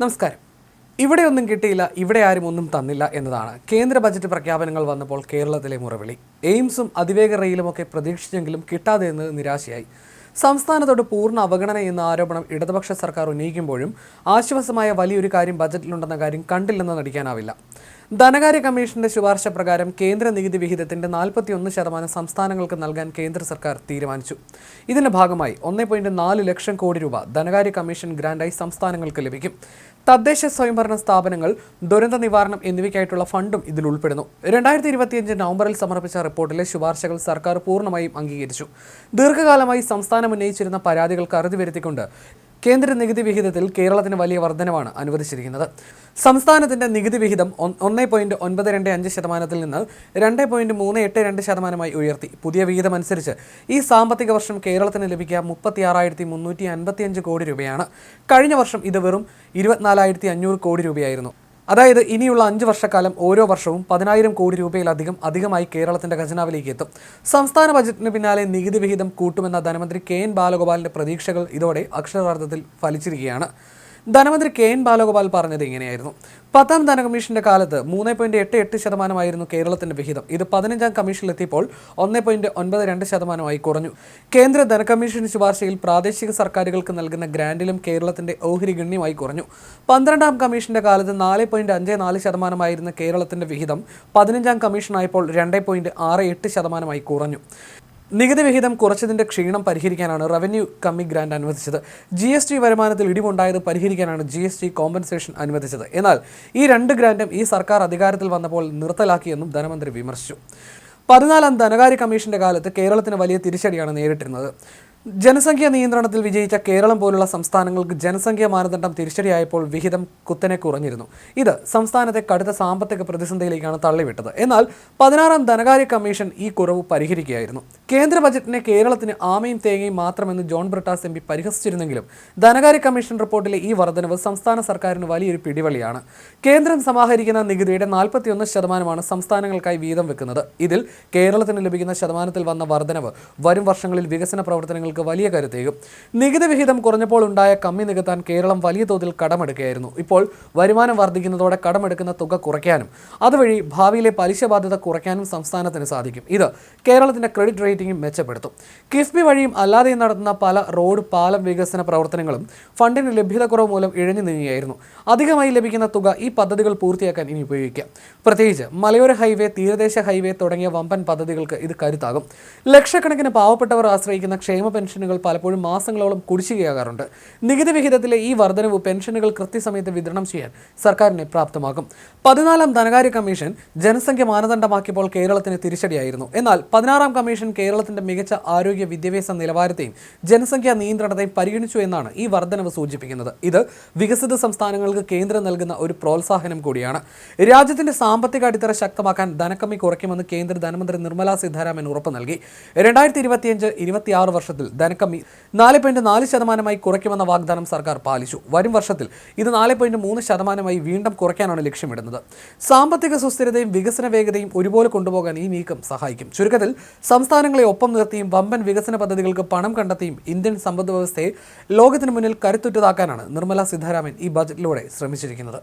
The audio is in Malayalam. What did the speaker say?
നമസ്കാരം. ഇവിടെ ഒന്നും കിട്ടിയില്ല ഇവിടെ ആരും ഒന്നും തന്നില്ല എന്നതാണ്. കേന്ദ്ര ബജറ്റ് പ്രഖ്യാപനങ്ങൾ വന്നപ്പോൾ കേരളത്തിലെ മുറവിളി. എയിംസും അതിവേഗ റെയിലുമൊക്കെ പ്രതീക്ഷിച്ചെങ്കിലും കിട്ടാതെ എന്ന് നിരാശയായി. സംസ്ഥാനത്തോട് പൂർണ അവഗണന എന്ന ആരോപണം ഇടതുപക്ഷ സർക്കാർ ഉന്നയിക്കുമ്പോഴും ആശ്വാസമായ വലിയൊരു കാര്യം ബജറ്റിലുണ്ടെന്ന കാര്യം കണ്ടില്ലെന്ന് നടിക്കാനാവില്ല. ധനകാര്യ കമ്മീഷന്റെ ശുപാർശ പ്രകാരം കേന്ദ്ര നികുതി വിഹിതത്തിന്റെ നാൽപ്പത്തിയൊന്ന് ശതമാനം സംസ്ഥാനങ്ങൾക്ക് നൽകാൻ കേന്ദ്ര സർക്കാർ തീരുമാനിച്ചു. ഇതിന്റെ ഭാഗമായി ഒന്നേ പോയിന്റ് നാല് ലക്ഷം കോടി രൂപ ധനകാര്യ കമ്മീഷൻ ഗ്രാന്റായി സംസ്ഥാനങ്ങൾക്ക് ലഭിക്കും. തദ്ദേശ സ്വയംഭരണ സ്ഥാപനങ്ങൾ ദുരന്ത നിവാരണം എന്നിവയ്ക്കായിട്ടുള്ള ഫണ്ടും ഇതിൽ ഉൾപ്പെടുന്നു. രണ്ടായിരത്തി ഇരുപത്തിയഞ്ച് നവംബറിൽ സമർപ്പിച്ച റിപ്പോർട്ടിലെ ശുപാർശകൾ സർക്കാർ പൂർണമായും അംഗീകരിച്ചു. ദീർഘകാലമായി സംസ്ഥാനം ഉന്നയിച്ചിരുന്ന പരാതികൾ അറുതി വരുത്തിക്കൊണ്ട് കേന്ദ്ര നികുതി വിഹിതത്തിൽ കേരളത്തിന് വലിയ വർധനമാണ് അനുവദിച്ചിരിക്കുന്നത്. സംസ്ഥാനത്തിന്റെ നികുതി വിഹിതം ഒന്ന് പോയിന്റ് ഒൻപത് രണ്ട് അഞ്ച് ശതമാനത്തിൽ നിന്ന് രണ്ട് പോയിന്റ് മൂന്ന് എട്ട് രണ്ട് ശതമാനമായി ഉയർത്തി. പുതിയ വിഹിതം അനുസരിച്ച് ഈ സാമ്പത്തിക വർഷം കേരളത്തിന് ലഭിക്കുക മുപ്പത്തി ആറായിരത്തി മുന്നൂറ്റി അൻപത്തി അഞ്ച് കോടി രൂപയാണ്. കഴിഞ്ഞ വർഷം ഇത് വെറും ഇരുപത്തിനാലായിരത്തി അഞ്ഞൂറ് കോടി രൂപയായിരുന്നു. അതായത് ഇനിയുള്ള അഞ്ച് വർഷക്കാലം ഓരോ വർഷവും പതിനായിരം കോടി രൂപയിലധികം അധികമായി കേരളത്തിന്റെ ഖജനാവിലേക്ക് എത്തും. സംസ്ഥാന ബജറ്റിന് പിന്നാലെ നികുതി വിഹിതം കൂട്ടുമെന്ന ധനമന്ത്രി കെ എൻ ബാലഗോപാലിന്റെ പ്രതീക്ഷകൾ ഇതോടെ അക്ഷരാർത്ഥത്തിൽ ഫലിച്ചിരിക്കുകയാണ്. ധനമന്ത്രി കെ എൻ ബാലഗോപാൽ പറഞ്ഞത് ഇങ്ങനെയായിരുന്നു. പത്താം ധനകമ്മീഷന്റെ കാലത്ത് മൂന്ന് പോയിന്റ് എട്ട് എട്ട് ശതമാനമായിരുന്നു കേരളത്തിന്റെ വിഹിതം. ഇത് പതിനഞ്ചാം കമ്മീഷനിലെത്തിയപ്പോൾ ഒന്ന് പോയിന്റ് ഒൻപത് രണ്ട് ശതമാനമായി കുറഞ്ഞു. കേന്ദ്ര ധനകമ്മീഷൻ ശുപാർശയിൽ പ്രാദേശിക സർക്കാരുകൾക്ക് നൽകുന്ന ഗ്രാൻഡിലും കേരളത്തിന്റെ ഓഹരി ഗണ്യമായി കുറഞ്ഞു. പന്ത്രണ്ടാം കമ്മീഷന്റെ കാലത്ത് നാല് പോയിന്റ് അഞ്ച് നാല് ശതമാനമായിരുന്ന കേരളത്തിന്റെ വിഹിതം പതിനഞ്ചാം കമ്മീഷനായപ്പോൾ രണ്ട് പോയിന്റ് ആറ് എട്ട് ശതമാനമായി കുറഞ്ഞു. നികുതി വിഹിതം കുറച്ചതിന്റെ ക്ഷീണം പരിഹരിക്കാനാണ് റവന്യൂ കമ്മി ഗ്രാന്റ് അനുവദിച്ചത്. ജി എസ് ടി വരുമാനത്തിൽ ഇടിവുണ്ടായത് പരിഹരിക്കാനാണ് ജി എസ് ടി കോമ്പൻസേഷൻ അനുവദിച്ചത്. എന്നാൽ ഈ രണ്ട് ഗ്രാൻഡും ഈ സർക്കാർ അധികാരത്തിൽ വന്നപ്പോൾ നിർത്തലാക്കിയെന്നും ധനമന്ത്രി വിമർശിച്ചു. പതിനാലാം ധനകാര്യ കമ്മീഷന്റെ കാലത്ത് കേരളത്തിന് വലിയ തിരിച്ചടിയാണ് നേരിട്ടിരുന്നത്. ജനസംഖ്യാ നിയന്ത്രണത്തിൽ വിജയിച്ച കേരളം പോലുള്ള സംസ്ഥാനങ്ങൾക്ക് ജനസംഖ്യാ മാനദണ്ഡം തിരിച്ചടിയായപ്പോൾ വിഹിതം കുത്തനെ കുറഞ്ഞിരുന്നു. ഇത് സംസ്ഥാനത്തെ കടുത്ത സാമ്പത്തിക പ്രതിസന്ധിയിലേക്കാണ് തള്ളിവിട്ടത്. എന്നാൽ പതിനാറാം ധനകാര്യ കമ്മീഷൻ ഈ കുറവ് പരിഹരിക്കുകയായിരുന്നു. കേന്ദ്ര ബജറ്റിനെ കേരളത്തിന് ആമയും തേങ്ങയും മാത്രമെന്ന് ജോൺ ബ്രിട്ടാസ് എം പി പരിഹസിച്ചിരുന്നെങ്കിലും ധനകാര്യ കമ്മീഷൻ റിപ്പോർട്ടിലെ ഈ വർധനവ് സംസ്ഥാന സർക്കാരിന് വലിയൊരു പിടിവളിയാണ് കേന്ദ്രം സമാഹരിക്കുന്ന നികുതിയുടെ നാൽപ്പത്തിയൊന്ന് ശതമാനമാണ് സംസ്ഥാനങ്ങൾക്കായി വീതം വെക്കുന്നത്. ഇതിൽ കേരളത്തിന് ലഭിക്കുന്ന ശതമാനത്തിൽ വന്ന വർധനവ് വരും വർഷങ്ങളിൽ വികസന പ്രവർത്തനങ്ങൾക്ക് വലിയ കരുത്തേകും. നികുതി വിഹിതം കുറഞ്ഞപ്പോൾ ഉണ്ടായ കമ്മി നികത്താൻ കേരളം വലിയ തോതിൽ കടമെടുക്കുകയായിരുന്നു. ഇപ്പോൾ വരുമാനം വർദ്ധിക്കുന്നതോടെ കടമെടുക്കുന്ന തുക കുറയ്ക്കാനും അതുവഴി ഭാവിയിലെ പലിശ ബാധ്യത കുറയ്ക്കാനും സംസ്ഥാനത്തിന് സാധിക്കും. ഇത് കേരളത്തിന്റെ ക്രെഡിറ്റ് റേറ്റിംഗും മെച്ചപ്പെടുത്തും. കിഫ്ബി വഴിയും അല്ലാതെയും നടത്തുന്ന പല റോഡ് പാലം വികസന പ്രവർത്തനങ്ങളും ഫണ്ടിന് ലഭ്യത കുറവ് മൂലം ഇഴഞ്ഞു നീങ്ങിയായിരുന്നു അധികമായി ലഭിക്കുന്ന തുക ഈ പദ്ധതികൾ പൂർത്തിയാക്കാൻ ഇനി ഉപയോഗിക്കാം. പ്രത്യേകിച്ച് മലയോര ഹൈവേ തീരദേശ ഹൈവേ തുടങ്ങിയ വമ്പൻ പദ്ധതികൾക്ക് ഇത് കരുത്താകും. ലക്ഷക്കണക്കിന് പാവപ്പെട്ടവർ ആശ്രയിക്കുന്ന ക്ഷേമ പെൻഷനുകൾ പലപ്പോഴും മാസങ്ങളോളം കുടിശ്ശികയാകാറുണ്ട്. നികുതി വിഹിതത്തിലെ ഈ വർധനവ് പെൻഷനുകൾ കൃത്യസമയത്ത് വിതരണം ചെയ്യാൻ സർക്കാരിനെ പ്രാപ്തമാകും പതിനാലാം ധനകാര്യ കമ്മീഷൻ ജനസംഖ്യ മാനദണ്ഡമാക്കിയപ്പോൾ കേരളത്തിന് തിരിച്ചടിയായിരുന്നു. എന്നാൽ പതിനാറാം കമ്മീഷൻ കേരളത്തിന്റെ മികച്ച ആരോഗ്യ വിദ്യാഭ്യാസ നിലവാരത്തെയും ജനസംഖ്യാ നിയന്ത്രണത്തെയും പരിഗണിച്ചു എന്നാണ് ഈ വർധനവ് സൂചിപ്പിക്കുന്നത്. ഇത് വികസിത സംസ്ഥാനങ്ങൾക്ക് കേന്ദ്രം നൽകുന്ന ഒരു പ്രോത്സാഹനം കൂടിയാണ്. രാജ്യത്തിന്റെ സാമ്പത്തിക അടിത്തറ ശക്തമാക്കാൻ ധനക്കമ്മി കുറയ്ക്കുമെന്ന് കേന്ദ്ര ധനമന്ത്രി നിർമ്മലാ സീതാരാമൻ ഉറപ്പ് നൽകി. രണ്ടായിരത്തി ഇരുപത്തിയഞ്ച് ഇരുപത്തിയാറ് വർഷത്തിൽ ധനക്കമ്മി നാല് പോയിന്റ് നാല് ശതമാനമായി കുറയ്ക്കുമെന്ന വാഗ്ദാനം സർക്കാർ പാലിച്ചു. വരും വർഷത്തിൽ ഇത് നാല് പോയിന്റ് മൂന്ന് ശതമാനമായി വീണ്ടും കുറയ്ക്കാനാണ് ലക്ഷ്യമിടുന്നത്. സാമ്പത്തിക സുസ്ഥിരതയും വികസന വേഗതയും ഒരുപോലെ കൊണ്ടുപോകാൻ ഈ നീക്കം സഹായിക്കും. ചുരുക്കത്തിൽ സംസ്ഥാനങ്ങളെ ഒപ്പം നിർത്തിയും വമ്പൻ വികസന പദ്ധതികൾക്ക് പണം കണ്ടെത്തിയും ഇന്ത്യൻ സമ്പദ് വ്യവസ്ഥയെ ലോകത്തിന് മുന്നിൽ കരുത്തുറ്റതാക്കാനാണ് നിർമ്മലാ സീതാരാമൻ ഈ ബജറ്റിലൂടെ ശ്രമിച്ചിരിക്കുന്നത്.